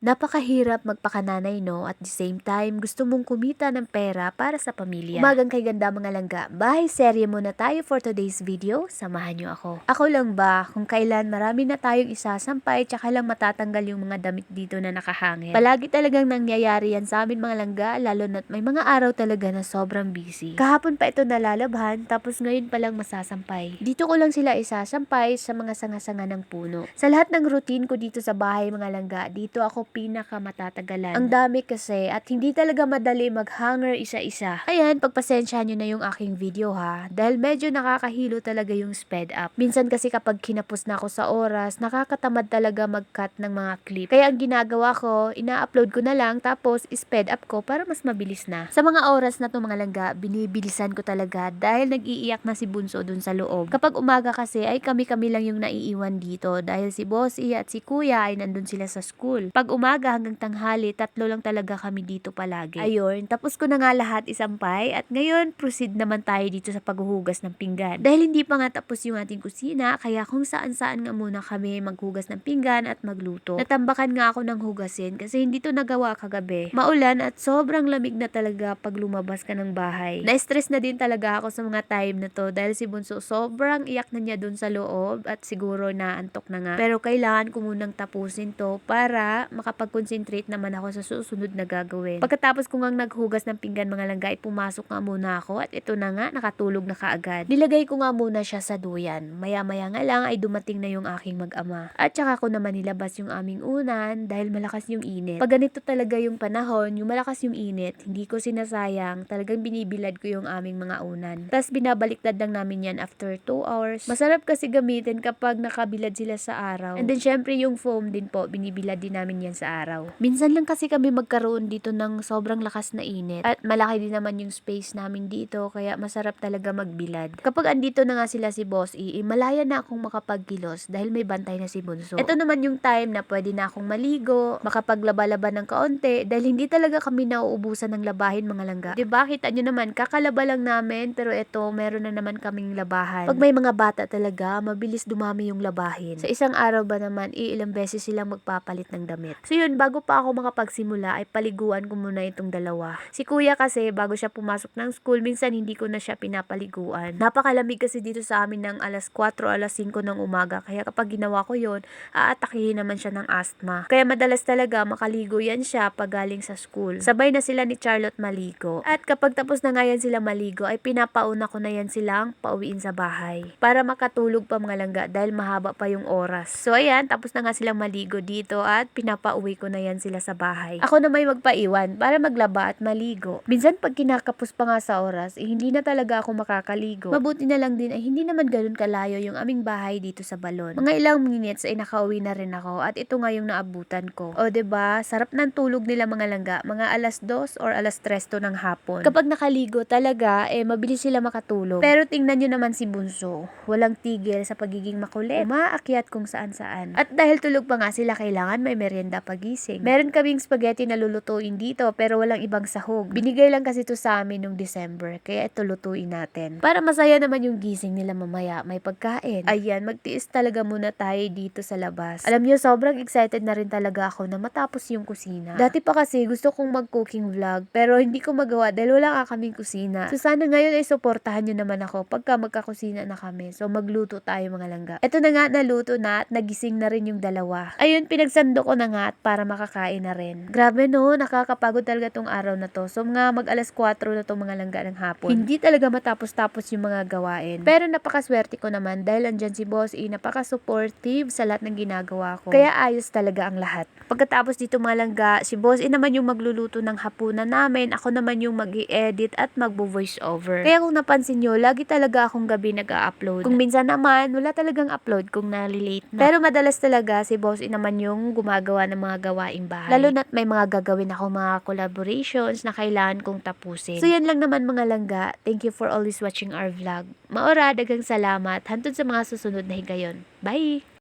Napakahirap magpakananay no at the same time gusto mong kumita ng pera para sa pamilya. Umagang kay ganda mga langga. Bahay serye muna tayo for today's video. Samahan niyo ako. Ako lang ba kung kailan marami na tayong isasampay tsaka lang matatanggal yung mga damit dito na nakahangin. Palagi talagang nangyayari yan sa amin mga langga lalo na't may mga araw talaga na sobrang busy. Kahapon pa ito nalalabhan tapos ngayon pa lang masasampay. Dito ko lang sila isasampay sa mga sanga-sanga ng puno. Sa lahat ng routine ko dito sa bahay mga langga, dito ako pinaka matatagalan. Ang dami kasi at hindi talaga madali mag-hanger isa-isa. Ayan, pagpasensya nyo na yung aking video ha. Dahil medyo nakakahilo talaga yung sped up. Minsan kasi kapag kinapos na ako sa oras, nakakatamad talaga mag-cut ng mga clip. Kaya ang ginagawa ko, ina-upload ko na lang tapos sped up ko para mas mabilis na. Sa mga oras na to mga langga, binibilisan ko talaga dahil nag-iiyak na si Bunso dun sa loob. Kapag umaga kasi ay kami-kami lang yung naiiwan dito dahil si Bossy at si Kuya ay nandun sila sa school. Pag umaga hanggang tanghali, tatlo lang talaga kami dito palagi. Ayun, tapos ko na nga lahat isampay at ngayon proceed naman tayo dito sa paghuhugas ng pinggan. Dahil hindi pa nga tapos yung ating kusina, kaya kung saan-saan nga muna kami maghugas ng pinggan at magluto. Natambakan nga ako ng hugasin kasi hindi to nagawa kagabi. Maulan at sobrang lamig na talaga pag lumabas ka ng bahay. Na-stress na din talaga ako sa mga time na to dahil si Bunso sobrang iyak na niya dun sa loob at siguro naantok na nga. Pero kailangan ko munang tapusin to para makapag-concentrate naman ako sa susunod na gagawin. Pagkatapos ko ngang naghugas ng pinggan mga langga, ay pumasok nga muna ako at ito na nga, nakatulog na kaagad. Nilagay ko nga muna siya sa duyan. Maya-maya nga lang ay dumating na yung aking mag-ama. At saka ko naman nilabas yung aming unan dahil malakas yung init. Pag ganito talaga yung panahon, yung malakas yung init, hindi ko sinasayang, talagang binibilad ko yung aming mga unan. Tapos binabaliktad lang namin yan after 2 hours. Masarap kasi gamitin kapag nakabilad sila sa araw. And then syempre yung foam din po, binibilad din namin yan sa araw. Minsan lang kasi kami magkaroon dito ng sobrang lakas na init. At malaki din naman yung space namin dito, kaya masarap talaga magbilad. Kapag andito na nga sila si Boss E, eh, malaya na akong makapagkilos dahil may bantay na si Bunso. Ito naman yung time na pwede na akong maligo, makapaglaba-laba ng kaunti, dahil hindi talaga kami nauubusan ng labahin mga langga. 'Di ba Kita nyo naman, kakalaba lang namin, pero ito, meron na naman kaming labahan. Pag may mga bata talaga, mabilis dumami yung labahin. Sa isang araw ba naman, iilang beses silang magpapalit ng damit. So yun, bago pa ako makapagsimula, ay paliguan ko muna itong dalawa. Si kuya kasi, bago siya pumasok ng school, minsan hindi ko na siya pinapaliguan. Napakalamig kasi dito sa amin ng alas 4 alas 5 ng umaga, kaya kapag ginawa ko yon aatakihin naman siya ng asthma. Kaya madalas talaga makaligo yan siya pag galing sa school. Sabay na sila ni Charlotte maligo. At kapag tapos na nga yan sila maligo, ay pinapauna ko na yan silang pauwiin sa bahay. Para makatulog pa mga langga dahil mahaba pa yung oras. So ayan, tapos na nga silang maligo dito at pinapauwi ko na yan sila sa bahay. Ako na may magpaiwan para maglaba at maligo. Minsan pag kinakapos pa nga sa oras, eh, hindi na talaga ako makakaligo. Mabuti na lang din ay hindi naman ganun kalayo yung aming bahay dito sa balon. Mga ilang minutes ay nakauwi na rin ako at ito nga yung naabutan ko. O ba sarap ng tulog nila mga langga, mga alas 2 or alas 3 to ng hapon. Kapag nakaligo talaga, eh mabilis sila makatulog. Pero tingnan nyo naman si Bunso, walang tigil sa pagiging makulit. Umaakyat kung saan saan. At dahil tulog pa nga sila, kailangan may merienda pagising. Meron kaming spaghetti na lulutuin dito pero walang ibang sahog. Binigay lang kasi to sa amin nung December, kaya ito lutuin natin. Para masaya naman yung gising nila mamaya, may pagkain. Ayan, magtiis talaga muna tayo dito sa labas. Alam niyo, sobrang excited na rin talaga ako na matapos yung kusina. Dati pa kasi gusto kong mag-cooking vlog, pero hindi ko magawa dahil wala nga kaming kusina. So sana ngayon ay suportahan nyo naman ako pagka magkakusina na kami. So magluto tayo mga langga. Ito na nga, naluto na at nagising na rin yung dalawa. Ayun, pinagsando ko na nga at para makakain na rin. Grabe no, nakakapagod talaga tong araw na to. So mga mag alas 4 na tong mga langga ng hapon. Hindi talaga matapos-tapos yung mga gawain. Pero napakaswerte ko naman dahil andyan si Boss E, napaka-supportive sa lahat ng ginagawa ko. Kaya ayos talaga ang lahat. Pagkatapos dito mga langga, si Boss E naman yung magluluto ng hapunan namin. Ako naman yung mag edit at magbo-voice over. Kaya kung napansin nyo, lagi talaga akong gabi nag-upload. Kung minsan naman, wala talagang upload kung na-relate na. Pero madalas talaga si Boss E naman yung gumagawa ng mga gawaing bahay. Lalo na't may mga gagawin ako mga collaborations na kailangan kong tapusin. So yan lang naman mga langga. Thank you for always watching our vlog. Maora, dagang salamat. Hantod sa mga susunod na higayon. Bye!